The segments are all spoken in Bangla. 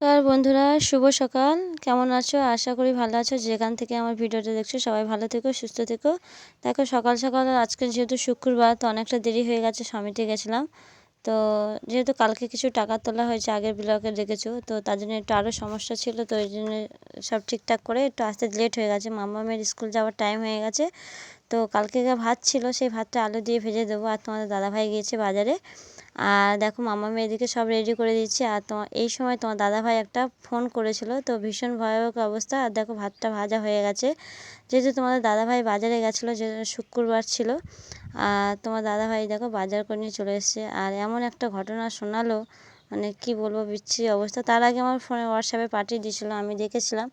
নমস্কার বন্ধুরা, শুভ সকাল। কেমন আছো? আশা করি ভালো আছো। যেখান থেকে আমার ভিডিওটা দেখছ, সবাই ভালো থেকো, সুস্থ থেকো। দেখো, সকাল সকাল, আজকে যেহেতু শুক্রবার, তো অনেকটা দেরি হয়ে গেছে সমিটে গেছিলাম। তো যেহেতু কালকে কিছু টাকা তোলা হয়েছে, আগের ব্লকে দেখেছ, তো তার জন্য একটু আরও সমস্যা ছিল, তো ওই জন্য সব ঠিকঠাক করে একটু আসতে লেট হয়ে গেছে। মাম্মা মেয়ের স্কুল যাওয়ার টাইম হয়ে গেছে তো কালকে ভাত ছিল, সেই ভাতটা আলু দিয়ে ভেজে দেবো। আর তোমাদের দাদাভাই গিয়েছে বাজারে। আর দেখো, মামা মেয়েদিকে সব রেডি করে দিচ্ছি। আর তোমার এই সময় তোমার দাদাভাই একটা ফোন করেছিল। তো ভীষণ ভয়াবহ অবস্থা। আর দেখো, ভাতটা ভাজা হয়ে গেছে। যেহেতু তোমাদের দাদাভাই বাজারে গেছিল যে শুক্রবার ছিল, আর তোমার দাদাভাই দেখো বাজার করে নিয়ে চলে এসছে। আর এমন একটা ঘটনা শোনালো মানে কি বলব, বিচ্ছিরি অবস্থা। তার আগে আমার ফোনে হোয়াটসঅ্যাপে পাঠিয়ে দিয়েছিলো, আমি দেখেছিলাম।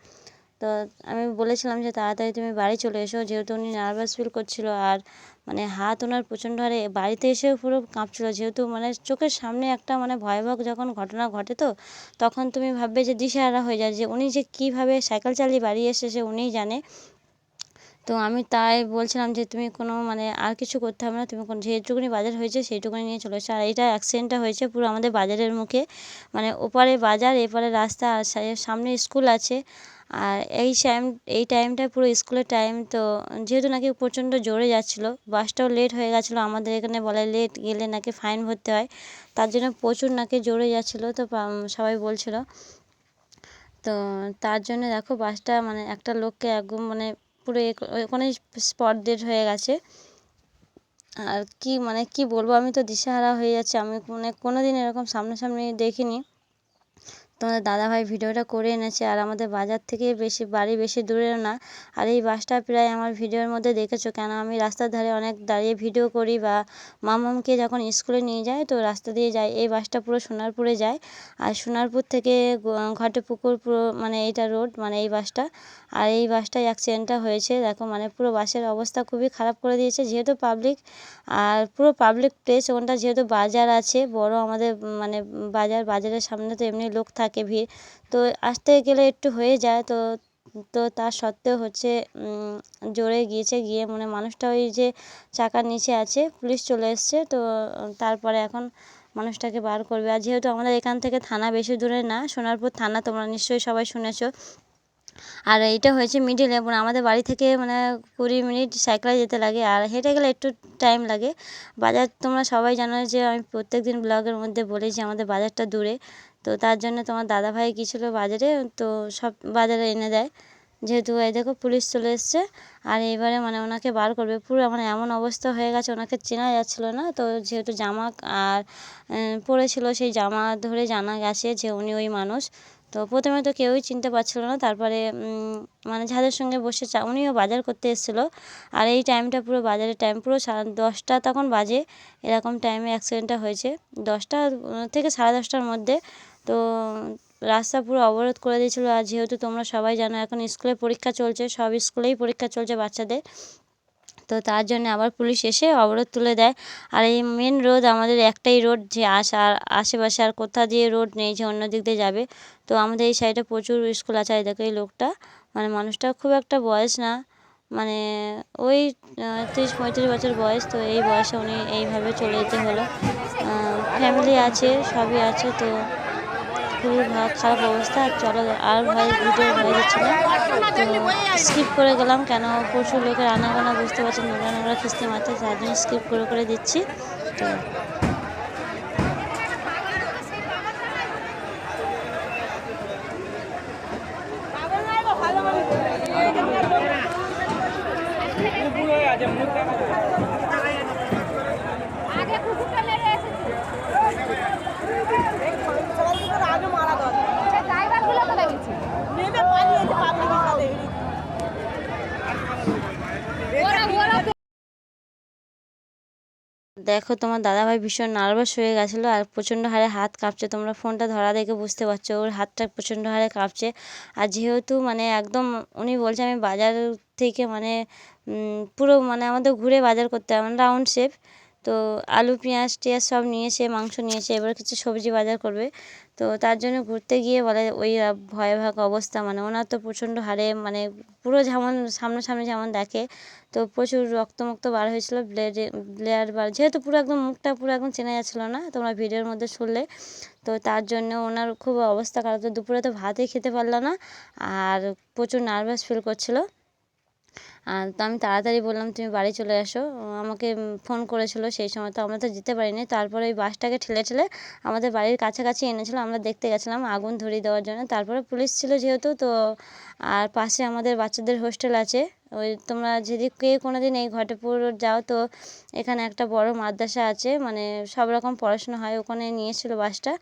তো আমি বলেছিলাম যে তাড়াতাড়ি তুমি বাড়ি চলে এসো। যেহেতু উনি নার্ভাস ফিল করছিল আর মানে হাত ওনার প্রচণ্ড হারে বাড়িতে এসেও পুরো কাঁপছিলো। যেহেতু মানে চোখের সামনে একটা মানে ভয়াবহ যখন ঘটনা ঘটে তো, তখন তুমি ভাববে যে দিশেহারা হয়ে যায় যে উনি যে কীভাবে সাইকেল চালিয়ে বাড়ি এসেছে উনিই জানে। তো আমি তাই বলছিলাম যে তুমি কোনো মানে আর কিছু করতে হবে না, তুমি কোনো যেটুকুনি বাজার হয়েছে সেইটুকুনি নিয়ে চলে এসো। আর এইটা অ্যাক্সিডেন্টটা হয়েছে পুরো আমাদের বাজারের মুখে। মানে ওপারে বাজার, এপারে রাস্তা, আর সামনে স্কুল আছে। আর এই টাইম এই টাইমটা পুরো স্কুলের টাইম তো যেহেতু নাকি প্রচণ্ড জোরে যাচ্ছিল বাসটাও লেট হয়ে গেছিল, আমাদের এখানে বলে লেট গেলে নাকি ফাইন ভরতে হয়, তার জন্য প্রচুর নাকি জোরে যাচ্ছিল তো সবাই বলছিলো। তো তার জন্য দেখো বাসটা মানে একটা লোককে একদম মানে পুরো ওখানেই স্পট ডেড হয়ে গেছে। আর কি মানে কি বলব, আমি তো দিশেহারা হয়ে যাচ্ছি, আমি মানে কোনো দিন এরকম সামনাসামনি দেখিনি। তোমাদের দাদাভাই ভিডিওটা করে এনেছে আর আমাদের বাজার থেকে বেশি বাড়ি বেশি দূরেও না। আর এই বাসটা প্রায় আমার ভিডিওর মধ্যে দেখেছ, কেন আমি রাস্তার ধারে অনেক দাঁড়িয়ে ভিডিও করি বা মামামকে যখন স্কুলে নিয়ে যায় তো রাস্তা দিয়ে যায়, এই বাসটা পুরো সোনারপুরে যায়। আর সোনারপুর থেকে ঘাটেপুকুর পুরো মানে এইটা রোড মানে এই বাসটা। আর এই বাসটায় অ্যাক্সিডেন্টটা হয়েছে, দেখো মানে পুরো বাসের অবস্থা খুবই খারাপ করে দিয়েছে যেহেতু পাবলিক আর পুরো পাবলিক প্লেস ওখানটা যেহেতু বাজার আছে, বড় আমাদের মানে বাজার, বাজারের সামনে তো এমনি লোক থাকে ভিড়। তো আসতে গেলে একটু হয়ে যায়। তো তো তা সত্ত্বেও হচ্ছে জোরে গিয়েছে, গিয়ে মানে মানুষটা ওই যে চাকার নিচে আছে, পুলিশ চলে এসছে। তো, তারপরে এখন মানুষটাকে বার করবে। আর যেহেতু আমাদের এখান থেকে থানা বেশি দূরে না, সোনারপুর থানা তোমরা নিশ্চয়ই সবাই শুনেছো। আর এইটা হয়েছে মিডিলে মানে আমাদের বাড়ি থেকে মানে কুড়ি মিনিট সাইকেলে যেতে লাগে। আর হেঁটে গেলে একটু টাইম লাগে। বাজার তোমরা সবাই জানো যে আমি প্রত্যেক দিন ব্লগের মধ্যে বলি যে আমাদের বাজারটা দূরে। তো তার জন্য তোমার দাদাভাই গিয়েছিল বাজারে, তো সব বাজারে এনে দেয়। যেহেতু এই দেখো পুলিশ চলে এসছে, আর এইবারে মানে ওনাকে বার করবে। পুরো মানে এমন অবস্থা হয়ে গেছে, ওনাকে চেনা যাচ্ছিল না। তো যেহেতু জামা আর পরেছিল সেই জামা ধরে জানা গেছে যে উনি ওই মানুষ। তো প্রথমে তো কেউই চিনতে পারছিল না, তারপরে মানে যাদের সঙ্গে বসে চা, উনিও বাজার করতে এসেছিল। আর এই টাইমটা পুরো বাজারের টাইম, পুরো দশটা তখন বাজে। এরকম টাইমে অ্যাক্সিডেন্টটা হয়েছে। দশটা থেকে সাড়ে দশটার মধ্যে তো রাস্তা পুরো অবরোধ করে দিয়েছিলো। আর যেহেতু তোমরা সবাই জানো, এখন স্কুলে পরীক্ষা চলছে, সব স্কুলেই পরীক্ষা চলছে বাচ্চাদের। তো তার জন্য আবার পুলিশ এসে অবরোধ তুলে দেয়। আর এই মেন রোড আমাদের একটাই রোড যে আসার আশেপাশে আর কোথা দিয়ে রোড নেই, যে অন্য দিক দিয়ে যাবে। তো আমাদের এই সাইডে প্রচুর স্কুল আছে দেখো এই লোকটা। মানে মানুষটা খুব একটা বয়স না। মানে ওই তিরিশ, পঁয়ত্রিশ বছর বয়স, তো এই বয়সে উনি এইভাবে চলে যেতে হলো। ফ্যামিলি আছে, সবই আছে, তো খুবই খারাপ অবস্থা চলো আর ভাই ভিডিও ভয় দিচ্ছি না তো স্কিপ করে গেলাম কেন প্রচুর লোকের আনাগোনা বুঝতে পারছি নোংরা নোংরা খিস্তি মাথায় তার জন্য স্কিপ করে করে দিচ্ছি তো দেখো তোমার দাদাভাই ভীষণ নার্ভাস হয়ে গেছিল আর প্রচণ্ড হারে হাত কাঁপছে। তোমরা ফোনটা ধরা দেখে বুঝতে পারছ, ওর হাতটা প্রচণ্ড হারে কাঁপছে। আর যেহেতু মানে একদম উনি বলছে আমি বাজার থেকে মানে পুরো মানে আমাদের ঘুরে বাজার করতে হবে মানে রাউন্ড শেপ তো আলু, পেঁয়াজ, টেয়াজ সব নিয়েছে মাংস নিয়েছে এবার কিছু সবজি বাজার করবে। তো তার জন্য ঘুরতে গিয়ে বলে ওই ভয়াবহ অবস্থা মানে ওনার তো প্রচণ্ড হারে মানে পুরো যেমন সামনাসামনি যেমন দেখে, তো প্রচুর রক্তমুক্ত বার হয়েছিল ব্লেডে ব্লেয়ার বার, যেহেতু পুরো একদম মুখটা পুরো একদম চেনা যাচ্ছিল না, তোমরা ভিডিওর মধ্যে শুনলে। তো তার জন্য ওনার খুব অবস্থা খারাপ, তো দুপুরে তো ভাতই খেতে পারল না, আর প্রচুর নার্ভাস ফিল করছিল। তো আমি তাড়াতাড়ি বললাম, তুমি বাড়ি চলে আসো আমাকে ফোন করেছিলো, সেই সময় তো আমরা তো যেতে পারিনি। তারপরে ওই বাসটাকে ঠেলে ঠেলে আমাদের বাড়ির কাছাকাছি এনেছিলো, আমরা দেখতে গেছিলাম আগুন ধরিয়ে দেওয়ার জন্য। তারপরে পুলিশ ছিল যেহেতু, তো আর পাশে আমাদের বাচ্চাদের হোস্টেল আছে। ওই তোমরা যদি কে কোনো দিন এই ঘটেপুর যাও তো এখানে একটা বড় মাদ্রাসা আছে মানে সব রকম পড়াশোনা হয়, ওখানে নিয়ে এসেছিল বাসটা।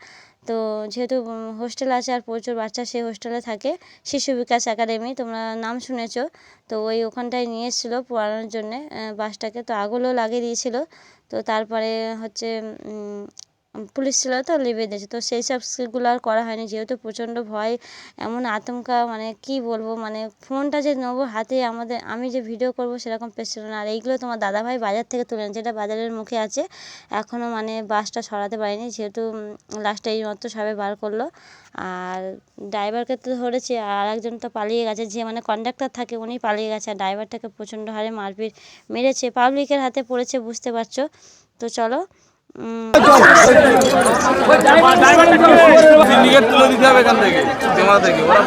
তো যেহেতু হোস্টেল আছে আর প্রচুর বাচ্চা, সেই হোস্টেলে থাকে। শিশু বিকাশ একাডেমি, তোমরা নাম শুনেছো। তো ওই ওখানটায় নিয়ে এসেছিল পড়ানোর জন্যে বাসটাকে। তো আগুনও লাগিয়ে দিয়েছিলো। তো তারপরে হচ্ছে পুলিশ ছিল তো লিভিয়ে দিয়েছে তো সেই সব স্কিলগুলো আর করা হয়নি, যেহেতু প্রচণ্ড ভয়, এমন আতঙ্কা মানে কী বলব মানে ফোনটা যে নেব হাতে, আমাদের, আমি যে ভিডিও করব সেরকম পেস ছিল না। আর এইগুলো তোমার দাদাভাই বাজার থেকে তুলে এটা বাজারের মুখে আছে। এখনও মানে বাসটা সরাতে পারিনি, যেহেতু লাস্টে এই মাত্র সবে বার করল। আর ড্রাইভারকে তো ধরেছে, আর একজন তো পালিয়ে গেছে, যে মানে কন্ডাক্টর থাকে উনি পালিয়ে গেছে। আর ড্রাইভারটাকে প্রচণ্ড হারে মারপিট মেরেছে পাবলিকের হাতে পড়েছে, বুঝতে পারছ? তো চলো সিন্ডিকেট তুলে দিতে হবে এখান থেকে ক্যামেরা থেকে। ওরা